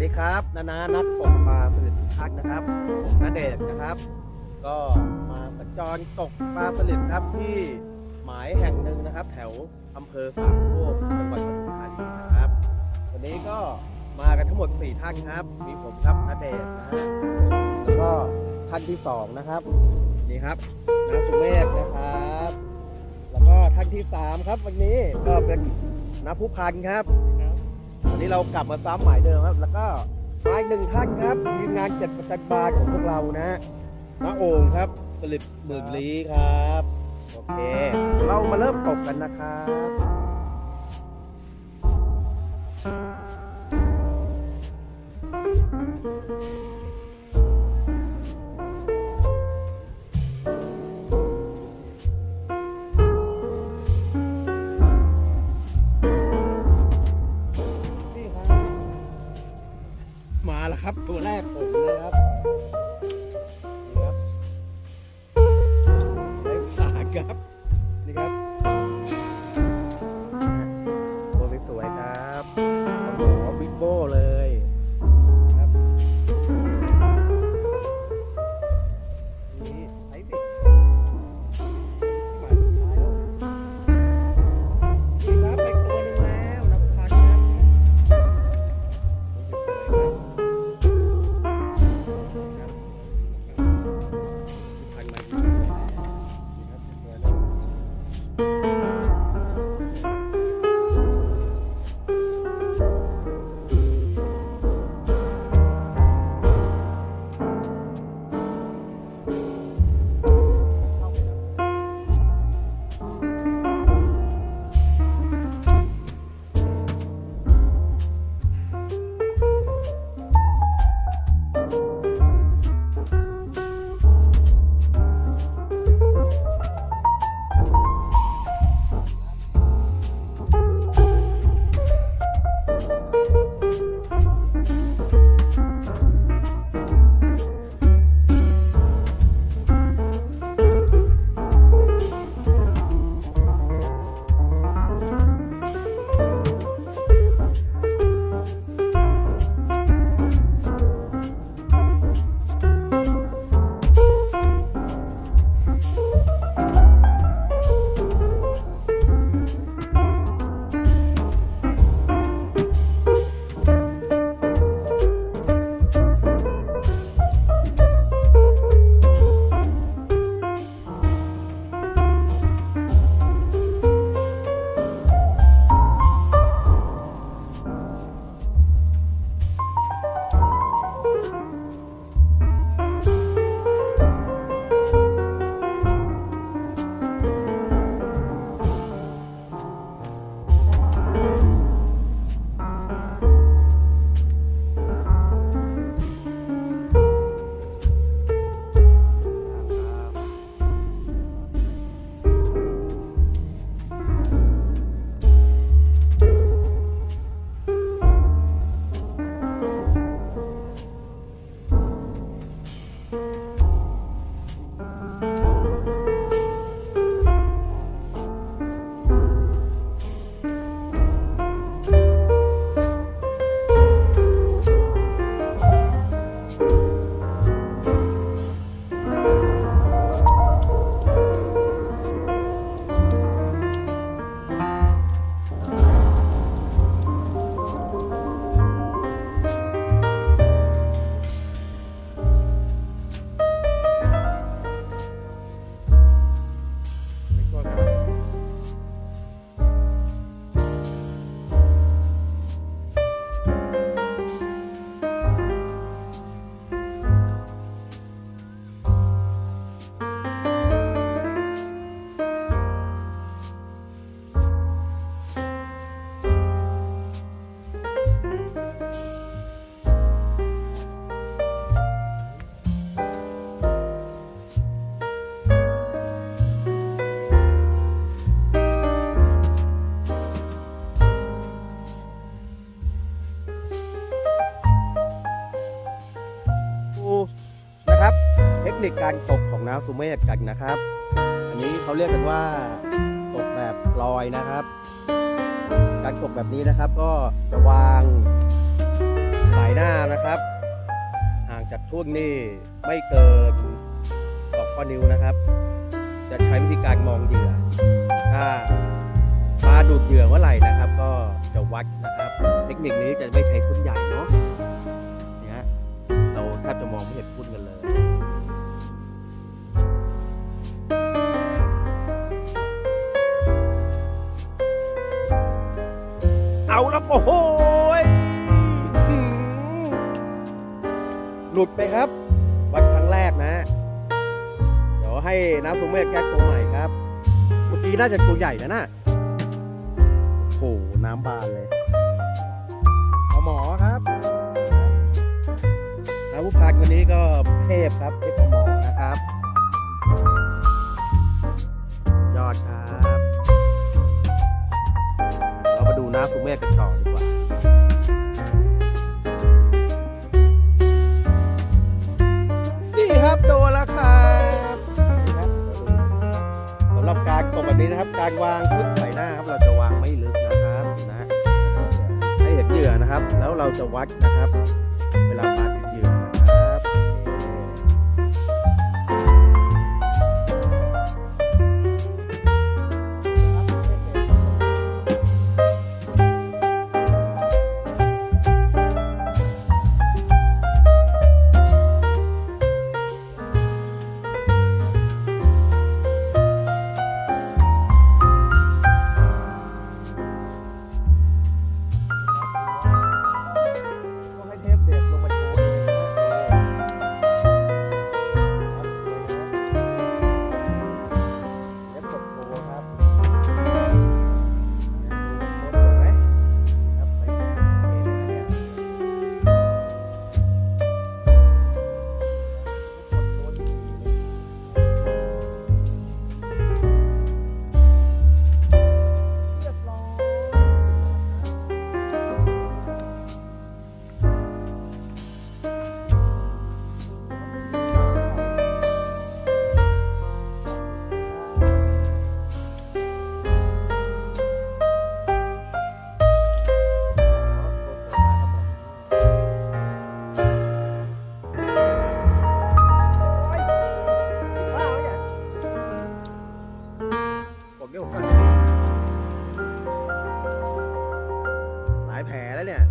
ดีครับนานานักตกปลาสลิดพักนะครับผมนาเดชน์นะครับ ก็มาสัญจรตกปลาสลิดครับที่หมายแห่งหนึ่งนะครับ แถวอำเภอสามโคกจังหวัดปทุมธานีนะครับ วันนี้ก็มากันทั้งหมด 4 ท่านครับ มีผมครับนาเดชน์นะฮะแล้วก็ท่านที่สองนะครับนี่ครับนาสุเมธนะครับ แล้วก็ท่านที่สามครับ วันนี้ก็เป็นนาผู้พันครับ นี้เรากลับมาซ้ำหมายเดิมครับ แล้วก็มาอีกหนึ่งท่านครับทีมงานเจ็ดประจันบาลของพวกเรานะฮะน้าโอ่งครับสลิปหมื่นลีครับ โอเค เรามาเริ่มตกกันนะครับนี่ ครับ ตัวแรกผมนะครับนี่ครับได้ฝาครับ นิคการตกของน้าสุเมธกันนะครับ อันนี้เขาเรียกกันว่าตกแบบลอยนะครับ การตกแบบนี้นะครับก็จะวางสายหน้านะครับ ห่างจากทุ่นนี่ไม่เกินสองข้อนิ้วนะครับ จะใช้วิธีการมองเหยื่อ ถ้าปลาดูดเหยื่อเมื่อไหร่นะครับ ก็จะวัดนะครับ เทคนิคนี้จะไม่ใช้ทุ่นใหญ่เนาะเนี่ยเราแทบจะมองไม่เห็นทุ่นกันเลย ลุดไปครับ วัดครั้งแรกนะ เดี๋ยวให้น้ำสุเมฆแก้ตัวใหม่ครับ เมื่อกี้น่าจะตัวใหญ่นะน่ะโอ้โหน้ำบานเลยเอหมอครับน้ำผู้พักวันนี้ก็เทพครับเทพหมอนะครับ ยอดครับ เรามาดูน้ำสุเมฆกันต่อ นะครับ การวางชุดใส่หน้าครับ เราจะวางไม่ลึกนะครับนะให้เห็นเหยื่อนะครับ แล้วเราจะวัดนะครับ เนี่ย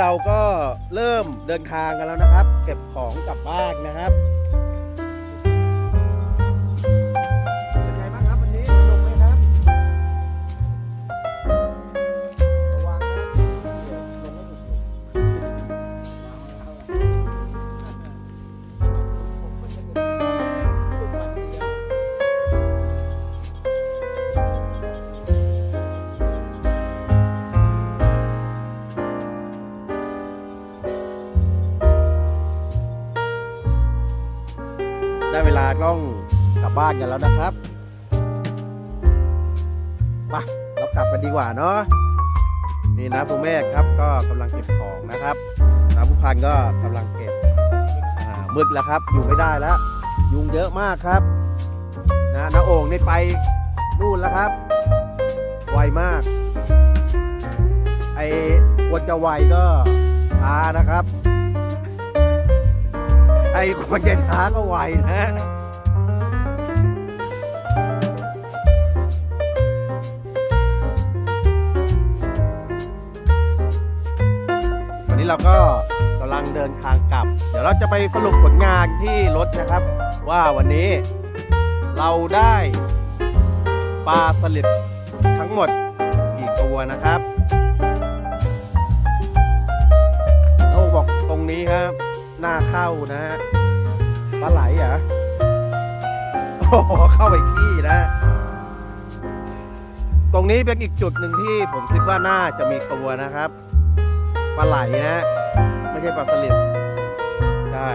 เราก็เริ่มเดินทางกันแล้วนะครับ เก็บของกลับบ้านนะครับ กันแล้วนะครับมาเรากลับกันดีกว่าเนาะนี่นะคุณแม่ครับก็กำลังเก็บของนะครับน้าผู้พันก็กำลังเก็บมืดแล้วครับ อยู่ไม่ได้แล้ว ยุงเยอะมากครับ นะน้าโอ่งนี่ไปนู่นแล้วครับ ไวมาก ไอ้ควรจะไวก็ช้านะครับ ไอ้ควรจะช้าก็ไวนะ เราก็กำลังเดินทางกลับ เดี๋ยวเราจะไปสรุปผลงานที่รถนะครับ ว่าวันนี้เราได้ปลาสลิดทั้งหมดกี่ตัวนะครับโอ้บอกตรงนี้ครับ หน้าเข้านะฮะปลาไหลเหรอโอ้โหเข้าไปขี้นะตรงนี้เป็นอีกจุดหนึ่งที่ผมคิดว่าน่าจะมีตัวนะครับ ปลาไหลนะไม่ใช่ปลาสลิดใช่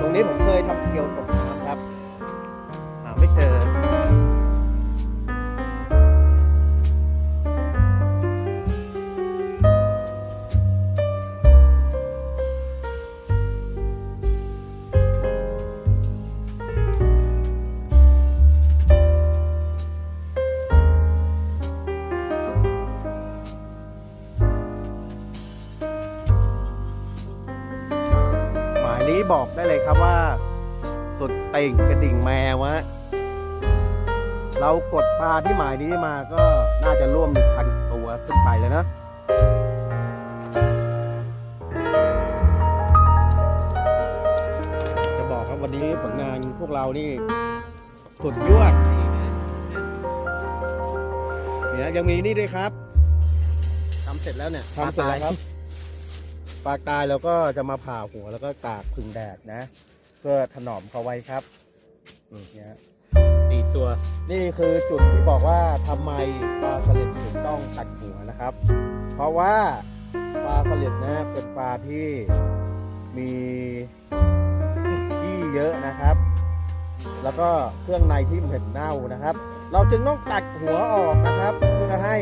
ตรงนี้ผมเคยทำเคียวตก กระดิ่งแมวฮะเรากดปลาที่หมายนี้มาก็น่าจะร่วมหนึ่งพันตัวขึ้นไปแล้วนะจะบอกครับวันนี้ผลงานพวกเรานี่สุดยวดเนี่ยยังมีนี่ด้วยครับทำเสร็จแล้วเนี่ยทำเสร็จแล้วครับปลาตายเราก็จะมาผ่าหัวแล้วก็ตากพึ่งแดดนะ เพื่อถนอมเขาไว้ครับนี่นะฮะสี่ตัวนี่คือจุดที่บอกว่าทำไมปลาสลิดถึงต้องตัดหัวนะครับ เพราะว่าปลาสลิดนะเป็นปลาที่มีขี้เยอะนะครับ แล้วก็เครื่องในที่เหม็นเน่านะครับ เราจึงต้องตัดหัวออกนะครับ เพื่อให้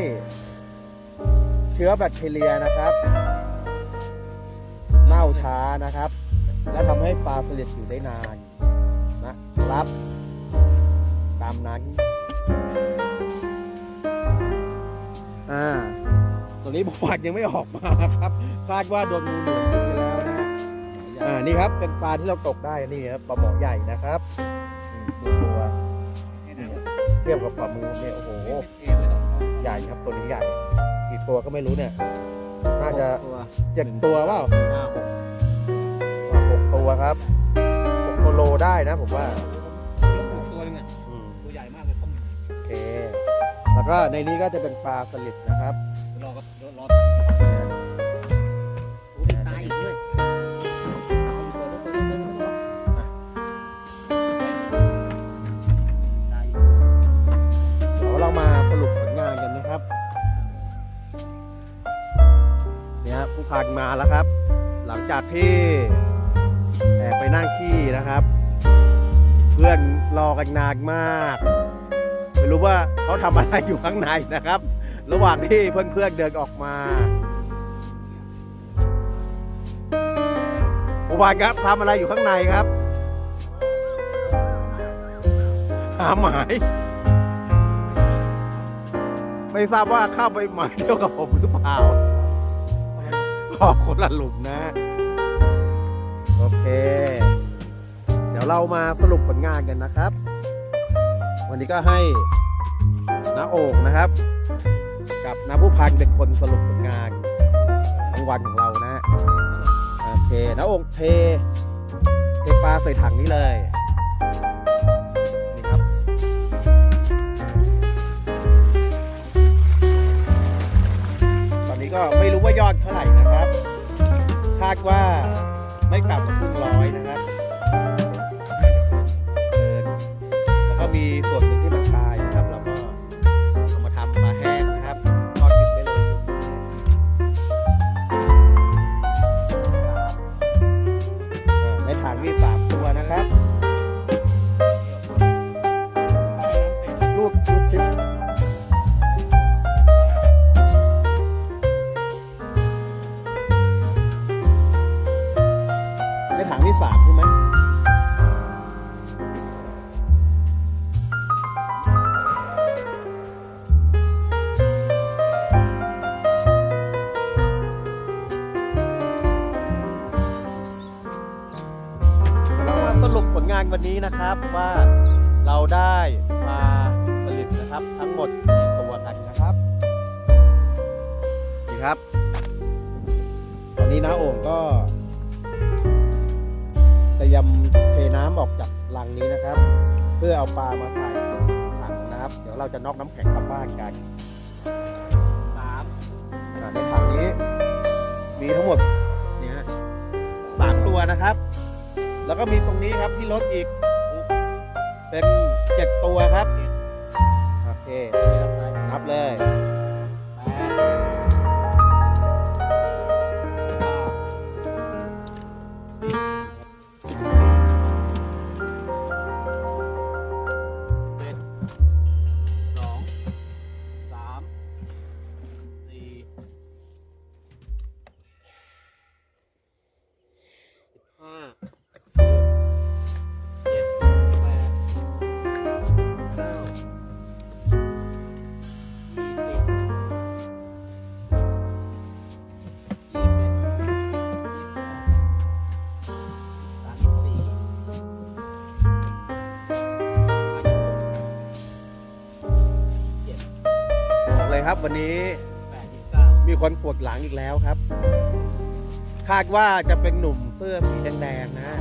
เชื้อแบคทีเรียนะครับ เน่าช้านะครับ และทำให้ปลาสลิดอยู่ได้นานนะครับ ตามนั้นอ่าตัวนี้ประวัติยังไม่ออกมาครับคาดว่าโดนงูเหลือมกินไปแล้วนะฮะอ่านี่ครับเป็นปลาที่เราตกได้นี่ครับปลาหมอใหญ่นะครับอืมดูตัวเทียบกับปลามูเนี่ยโอ้โหใหญ่ครับตัวนี้ใหญ่กี่ตัวก็ไม่รู้เนี่ย น่าจะตัวเจ็ดตัวเปล่าห้าหกว่าหก ตัวครับหกตัวโลได้นะผมว่าตัวนึงอะอืมตัวใหญ่มากเลยต้องโอเค แล้วก็ในนี้ก็จะเป็นปลาสลิดนะครับรอกับรอตายอีกด้วยตายอีกตัวแล้วตัวแล้วตัวแล้วตายอีกเดี๋ยวเรามาสรุปผลงานกันนะครับเนี่ยครับผู้พันมาแล้วครับ หลังจากที่แอบ ไปนั่งขี้นะครับ เพื่อนรอกันนานมาก ไม่รู้ว่าเขาทำอะไรอยู่ข้างในนะครับ ระหว่างที่เพื่อนๆเดินออกมาผู้พันครับทำอะไรอยู่ข้างในครับหาหมายไม่ทราบว่าเข้าไปหมายเดียวกับผมหรือเปล่าขอคนละหลุมนะ โอเค เดี๋ยวเรามาสรุปผลงานกันนะครับ วันนี้ก็ให้น้าโอ่งนะครับ กับน้าผู้พันเป็นคนสรุปผลงานทั้งวันของเรานะโอเคน้าโอ่งเทเทปลาใส่ถังนี้เลยนี่ครับตอนนี้ก็ไม่รู้ว่ายอดเท่าไหร่นะครับ คาดว่า ไม่ต่ำกว่าครึ่งร้อยนะานวันนี้นะครับว่าเราได้ปลาสลิดนะครับทั้งหมดกี่ตัวกันนะครับนี่ครับ ตอนนี้น้าโอ่งก็เตรียมเทน้ำออกจากรังนี้นะครับ เพื่อเอาปลามาใส่ถังนะครับ เดี๋ยวเราจะนอกน้ำแข็งกลับบ้านกันสามอ่าในถังนี้ มีทั้งหมดเนี่ยฮะสามตัวนะครับ แล้วก็มีตรงนี้ครับที่รถอีก เป็นเจ็ดตัวครับ โอเคเรียบร้อยนับเลย ครับ วันนี้แปดสิบเก้ามีคนปวดหลังอีกแล้วครับ คาดว่าจะเป็นหนุ่มเสื้อสีแดงๆนะฮะ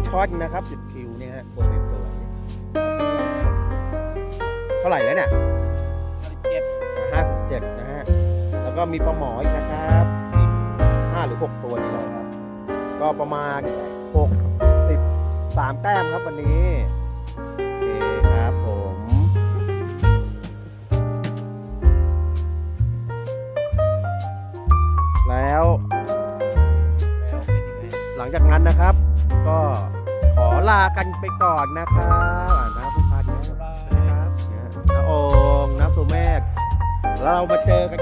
ปลาช่อนนะครับสิบคิวเนี่ยฮะตัวสวยๆเท่าไหร่แล้วเนี่ยเจ็ดห้าสิบเจ็ดนะฮะ แล้วก็มีปลาหมออีกนะครับอีกห้าหรือหกตัวนี่แหละครับ ก็ประมาณหกสิบสามแต้มครับวันนี้ ไปก่อนนะครับอ่านะผู้พันนะครับนะโองนะสุเมฆแล้วเรามาเจอกัน